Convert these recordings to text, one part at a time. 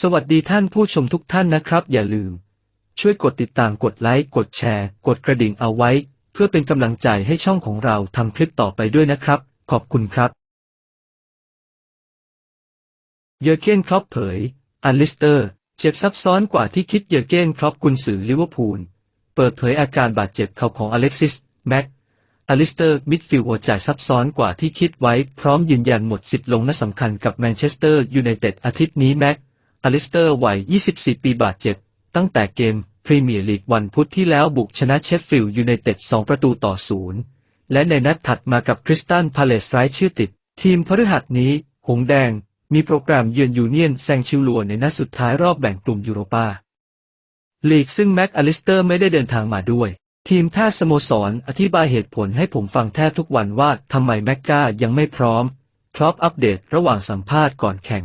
สวัสดีท่านผู้ชมทุกท่านนะครับ อย่าลืม ช่วยกดติดตามกดไลค์กดแชร์ กดกระดิ่งเอาไว้ เพื่อเป็นกำลังใจให้ช่องของเราทำคลิปต่อไปด้วยนะครับ ขอบคุณครับ เยอร์เกนครอปเผย อันลิสเตอร์ เจ็บซับซ้อนกว่าที่คิดเยอร์เกนครอปกุนสือลิเวอร์พูล เปิดเผยอาการบาดเจ็บเข่าของอเล็กซิส แม็กอลิสเตอร์ มิดฟิลด์หัวใจซับซ้อนกว่าที่คิดไว้ พร้อมยืนยันหมดสิทธิ์ลงนัดสำคัญกับแมนเชสเตอร์ยูไนเต็ดอาทิตย์นี้แม็ก อลิสเตอร์วัย 24 ปีบาดเจ็บ ตั้งแต่เกมพรีเมียร์ลีกวันพุธที่แล้วบุกชนะเชฟฟิลด์ยูไนเต็ด 2 ประตูต่อศูนย์และในนัดถัดมากับคริสตันพาเลสไร้ชื่อติด ทีมพฤหัสนี้ หงแดง มีโปรแกรมเยือนยูเนียนแซงชิลลัวในนัดสุดท้ายรอบแบ่งกลุ่มยูโรปาลีกซึ่งแม็กอลิสเตอร์ไม่ได้เดินทางมาด้วย ทีมแพทย์สโมสรอธิบายเหตุผลให้ผมฟังแทบทุกวันว่าทำไมแม็กกายังไม่พร้อมครอปอัปเดตระหว่างสัมภาษณ์ก่อนแข่ง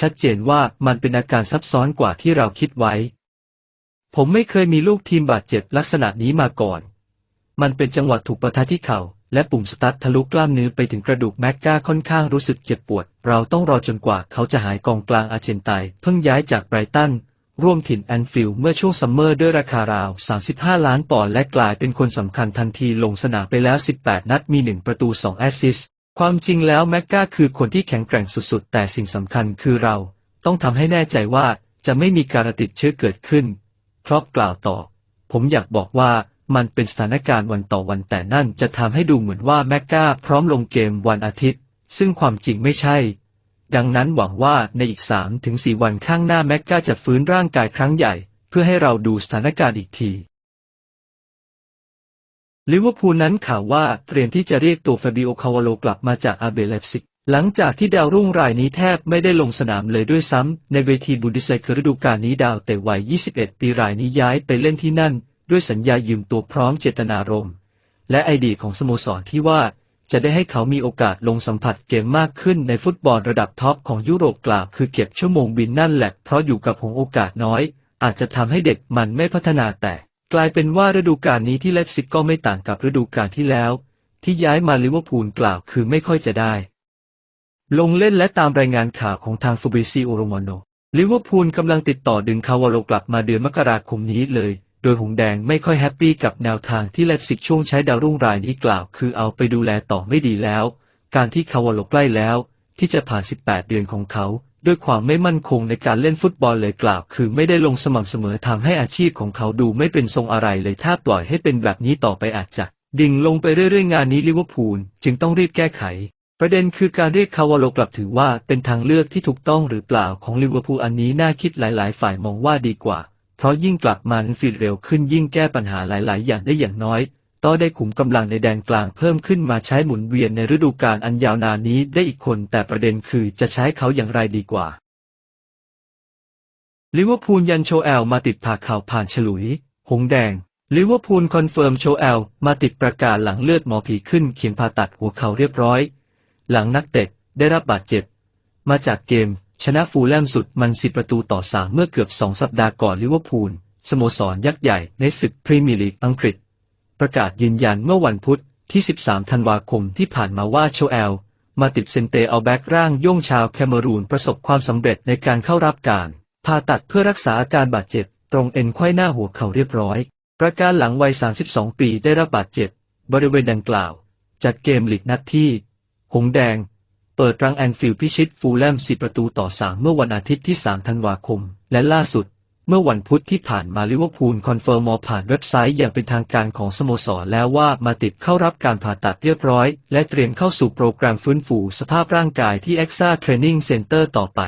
ชัดเจนว่ามันเป็นอาการซับซ้อนกว่าที่เราคิดไว้ ผมไม่เคยมีลูกทีมบาดเจ็บลักษณะนี้มาก่อน มันเป็นจังหวะถูกประทะที่เข่า และปุ่มสตาร์ททะลุกล้ามเนื้อไปถึงกระดูกแม็กกาค่อนข้างรู้สึกเจ็บปวด เราต้องรอจนกว่าเขาจะหายกองกลางอาร์เจนไตน์เพิ่งย้ายจากไบรตันร่วมถิ่นแอนฟิลด์เมื่อช่วงซัมเมอร์ด้วยราคาราว 35 ล้านปอนด์และกลายเป็นคนสำคัญทันทีลงสนามไปแล้ว 18 นัดมี 1 ประตู 2 แอสซิสต์ ความจริงแล้วแม็กกาคือคนที่แข็งแกร่งสุดๆ แต่สิ่งสำคัญคือเราต้องทำให้แน่ใจว่าจะไม่มีการติดเชื้อเกิดขึ้นครอบกล่าวต่อ ผมอยากบอกว่ามันเป็นสถานการณ์วันต่อวันแต่นั่นจะทำให้ดูเหมือนว่าแม็กกาพร้อมลงเกมวันอาทิตย์ ซึ่งความจริงไม่ใช่ ดังนั้นหวังว่าในอีก 3-4ถึงวันข้างหน้าแม็กกาจะฟื้นร่างกายครั้งใหญ่ เพื่อให้เราดูสถานการณ์อีกที ลิเวอร์พูลนั้นข่าวว่าเตรียมที่จะเรียกตัวฟาบิโอคาวาโลกลับมาจากอาเบเลฟซิก หลังจากที่ดาวรุ่งรายนี้แทบไม่ได้ลงสนามเลยด้วยซ้ำในเวทีบุนเดสเลฤดูกาลนี้ดาวเตะวัย 21 ปีรายนี้ย้ายไปเล่นที่นั่น ด้วยสัญญายืมตัวพร้อมเจตนารมณ์และไอเดียของสโมสรที่ว่าจะได้ให้เขามีโอกาสลงสัมผัสเกมมากขึ้นในฟุตบอลระดับท็อปของยุโรปกล่าวคือเก็บชั่วโมงบินนั่นแหละเพราะอยู่กับหงโอกาสน้อย อาจจะทำให้เด็กมันไม่พัฒนาแต่ กลายเป็นว่าฤดูกาลนี้ที่เลฟซิกก็ไม่ต่างกับฤดูกาลที่แล้ว ที่ย้ายมาลิเวอร์พูลกล่าวคือไม่ค่อยจะได้ ลงเล่นและตามรายงานข่าวของทางฟ a บริซิโอโรมโนลิเวอร์พูลกำลังติดต่อดึงคาวาโลกลับมาเดือนมกราคมนี้เลย โดยหงแดงไม่ค่อยแฮปปี้กับแนวทางที่เลฟซิกช่วงใช้ดาวรุ่งรายนี้กล่าว คือเอาไปดูแลต่อไม่ดีแล้ว การที่คาวาโลใกล้แล้ว ที่จะผ่าน 18 เดือนของเขา ด้วยความไม่มั่นคงในการเล่นฟุตบอลเลยกล่าว คือไม่ได้ลงสม่ำเสมอทำให้อาชีพของเขาดูไม่เป็นทรงอะไรเลยถ้าปล่อยให้เป็นแบบนี้ต่อไปอาจจะดิ่งลงไปเรื่อยๆงานนี้ลิเวอร์พูลจึงต้องรีบแก้ไข ประเด็นคือการเรียกคาวาโลกลับถือว่าเป็นทางเลือกที่ถูกต้องหรือเปล่าของลิเวอร์พูลอันนี้น่าคิดหลาย ๆ ฝ่ายมองว่าดีกว่า เพราะยิ่งกลับมาฟีดเร็วขึ้นยิ่งแก้ปัญหาหลาย ๆ อย่างได้อย่างน้อย ต่อได้ขุมกำลังในแดนกลางเพิ่มขึ้นมาใช้หมุนเวียนในฤดูกาลอันยาวนานนี้ได้อีกคนแต่ประเด็นคือจะใช้เขาอย่างไรดีกว่าลิเวอร์พูลยันโชแอลมาติดผ่าข่าวผ่านฉลุย หงแดงลิเวอร์พูลคอนเฟิร์มโชแอลมาติดประกาศหลังเลือดหมอผีขึ้นเขียงผ่าตัดหัวเข่าเรียบร้อย หลังนักเตะได้รับบาดเจ็บ มาจากเกม ชนะฟูลแลมสุดมันสิประตูต่อสามเมื่อเกือบสองสัปดาห์ก่อนลิเวอร์พูลสโมสรยักษ์ใหญ่ในศึกพรีเมียร์ลีกอังกฤษ ประกาศยืนยันเมื่อวันพุธที่ 13 ธันวาคมที่ผ่านมาว่าโชแอล มาติดเซนเตเอาแบ็กร่างโย่งชาวแคเมรูนประสบความสำเร็จในการเข้ารับการผ่าตัดเพื่อรักษาอาการบาดเจ็บ ตรงเอ็นไขว้หน้าหัวเข่าเรียบร้อย ประการหลังวัย 32 ปีได้รับบาดเจ็บ บริเวณดังกล่าว จากเกมลีกนัดที่ หงแดง เปิดรังแอนฟิลด์พิชิตฟูลแลม 10 ประตูต่อ 3 เมื่อวันอาทิตย์ที่ 3 ธันวาคม และล่าสุด เมื่อวันพุธที่ผ่านมาลิเวอร์พูลคอนเฟิร์มอผ่านเว็บไซต์อย่างเป็นทางการของสโมสรแล้วว่ามาติดเข้ารับการผ่าตัดเรียบร้อย และเตรียมเข้าสู่โปรแกรมฟื้นฟูสภาพร่างกายที่ e x a Training Center ต่อไป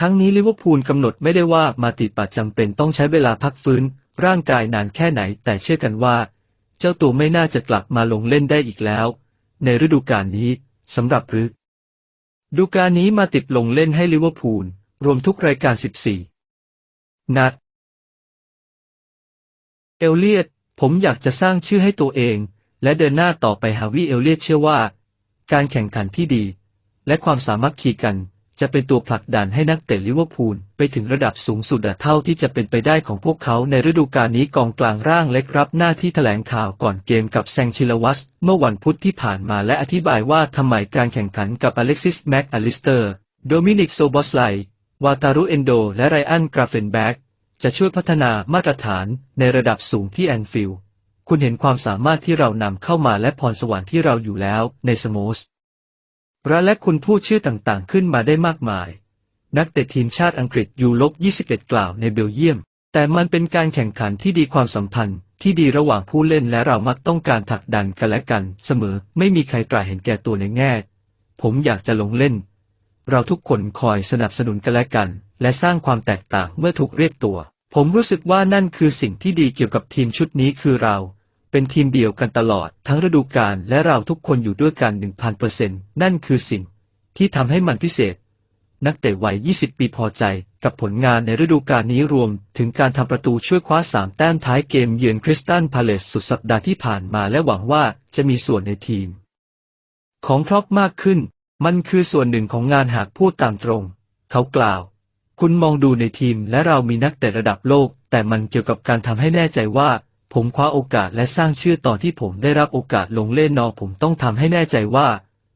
ทั้งนี้ลิเวอร์พูลกำหนดไม่ได้ว่ามาติดปัดจำเป็นต้องใช้เวลาพักฟื้น ร่างกายนานแค่ไหน แต่เชื่อกันว่า เจ้าตัวไม่น่าจะกลับมาลงเล่นได้อีกแล้ว ในฤดูกาลนี้สำหรับฤดูกาลนี้มาติดลงเล่นให้ลิเวอร์พูลรวมทุกรายการ 14 นัด เอลเลียตผมอยากจะสร้างชื่อให้ตัวเอง และเดินหน้าต่อไปฮาวิเอลเลียตเชื่อว่า การแข่งขันที่ดี และความสามัคคีกัน จะเป็นตัวผลักดันให้นักเตะลิเวอร์พูลไปถึงระดับสูงสุดเท่าที่จะเป็นไปได้ของพวกเขาในฤดูกาลนี้กองกลางร่างเล็กรับหน้าที่แถลงข่าวก่อนเกมกับแซงชิลวัส เมื่อวันพุธที่ผ่านมาและอธิบายว่าทำไมการแข่งขันกับอเล็กซิสแม็กอลิสเตอร์ โดมินิกโซบอสไล วาตารุเอนโด และไรอันกราเฟนแบ็กจะช่วยพัฒนามาตรฐานในระดับสูงที่แอนฟิลด์คุณเห็นความสามารถที่เรานำเข้ามาและพรสวรรค์ที่เราอยู่แล้วในสโมสระและคุณพูดชื่อต่างๆ ขึ้นมาได้มากมาย นักเตะทีมชาติอังกฤษยูลบ21 กล่าวในเบลเยียม แต่มันเป็นการแข่งขันที่ดีความสัมพันธ์ที่ดีระหว่างผู้เล่นและเรามักต้องการผลักดันกันและกัน เสมอ ไม่มีใครกล้าเห็นแก่ตัวในแง่ ผมอยากจะลงเล่น เราทุกคนคอยสนับสนุนกันและกัน และสร้างความแตกต่างเมื่อถูกเรียกตัว ผมรู้สึกว่านั่นคือสิ่งที่ดีเกี่ยวกับทีมชุดนี้คือเรา เป็นทีมเดียวกันตลอด ทั้งฤดูกาลและเราทุกคนอยู่ด้วยกัน 1,000%นนั่นคือสิ่ง ที่ทำให้มันพิเศษ นักเตะวัย 20 ปีพอใจกับผลงานในฤดูกาลนี้รวม ถึงการทำประตูช่วยคว้า 3 แต้มท้ายเกมเยือนคริสตัลพาเลสสุดสัปดาห์ที่ผ่านมาและหวังว่าจะมีส่วนในทีม ของครอปมากขึ้น มันคือส่วนหนึ่งของงานหากพูดตามตรง เขากล่าว คุณมองดูในทีมและเรามีนักเตะระดับโลก แต่มันเกี่ยวกับการทำให้แน่ใจว่า ผมคว้าโอกาสและสร้างชื่อตอนที่ผมได้รับโอกาสลงเล่นนอผมต้องทำให้แน่ใจว่า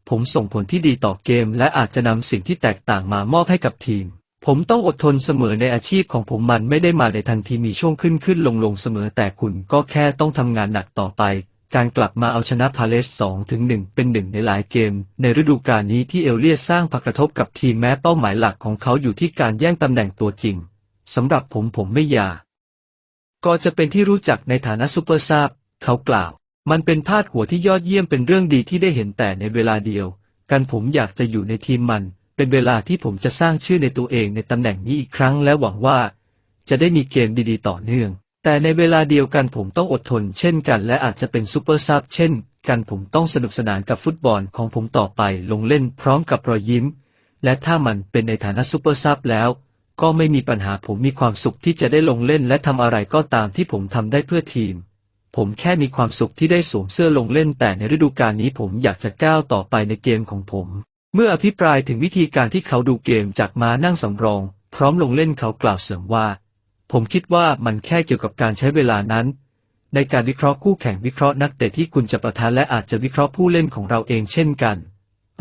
ผมส่งผลที่ดีต่อเกม และอาจจะนำสิ่งที่แตกต่างมามอบให้กับทีม ผมต้องอดทนเสมอในอาชีพของผมมันไม่ได้มาในทันทีมีช่วงขึ้นขึ้นลงลงเสมอแต่คุณก็แค่ต้องทำงานหนักต่อไป การกลับมาเอาชนะพาเลส2ถึง1เป็นหนึ่งในหลายเกม ในฤดูกาลนี้ที่เอลเลียสร้างผลกระทบกับทีมแม้เป้าหมายหลักของเขาอยู่ที่การแย่งตำแหน่งตัวจริงสำหรับผมผมไม่ยากก็จะเป็นที่รู้จักในฐานะซูเปอร์ซาบเขากล่าว มันเป็นพาดหัวที่ยอดเยี่ยมเป็นเรื่องดีที่ได้เห็นแต่ในเวลาเดียวการผมอยากจะอยู่ในทีมมัน เป็นเวลาที่ผมจะสร้างชื่อในตัวเองในตำแหน่งนี้อีกครั้งและหวังว่า จะได้มีเกมดีๆ ต่อเนื่อง แต่ในเวลาเดียวกันผมต้องอดทนเช่นกันและอาจจะเป็นซูเปอร์ซับเช่นกันผมต้องสนุกสนานกับฟุตบอลของผมต่อไปลงเล่นพร้อมกับรอยยิ้ม และถ้ามันเป็นในฐานะซูเปอร์ซับแล้ว ก็ไม่มีปัญหาผมมีความสุขที่จะได้ลงเล่นและทำอะไรก็ตามที่ผมทำได้เพื่อทีม ผมแค่มีความสุขที่ได้สวมเสื้อลงเล่น แต่ในฤดูกาลนี้ผมอยากจะก้าวต่อไปในเกมของผม เมื่ออภิปรายถึงวิธีการที่เขาดูเกมจากม้านั่งสำรอง พร้อมลงเล่นเขากล่าวเสริมว่า ผมคิดว่ามันแค่เกี่ยวกับการใช้เวลานั้น ในการวิเคราะห์คู่แข่งวิเคราะห์นักเตะที่คุณจะประทานและอาจจะวิเคราะห์ผู้เล่นของเราเองเช่นกัน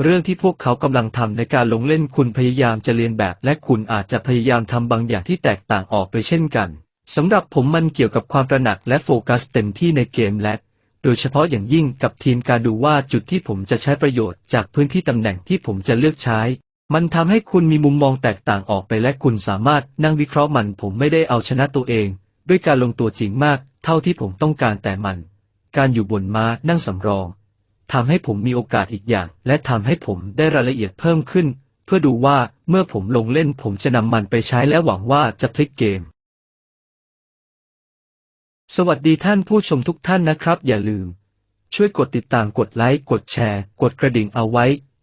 เรื่องที่พวกเขากำลังทำในการลงเล่นคุณพยายามจะเรียนแบบ และคุณอาจจะพยายามทำบางอย่างที่แตกต่างออกไปเช่นกันสำหรับผมมันเกี่ยวกับความตระหนักและโฟกัสเต็มที่ในเกมและโดยเฉพาะอย่างยิ่งกับทีมการดูว่าจุดที่ผมจะใช้ประโยชน์จากพื้นที่ตำแหน่งที่ผมจะเลือกใช้ มันทำให้คุณมีมุมมองแตกต่างออกไปและคุณสามารถนั่งวิเคราะห์มันผมไม่ได้เอาชนะตัวเอง ด้วยการลงตัวจริงมาก เท่าที่ผมต้องการแต่มัน การอยู่บนม้านั่งสำรองทำให้ผมมีโอกาสอีกอย่าง และทำให้ผมได้รายละเอียดเพิ่มขึ้น เพื่อดูว่าเมื่อผมลงเล่นผมจะนำมันไปใช้และหวังว่าจะพลิกเกม สวัสดีท่านผู้ชมทุกท่านนะครับ อย่าลืม ช่วยกดติดตามกดไลค์กดแชร์ กดกระดิ่งเอาไว้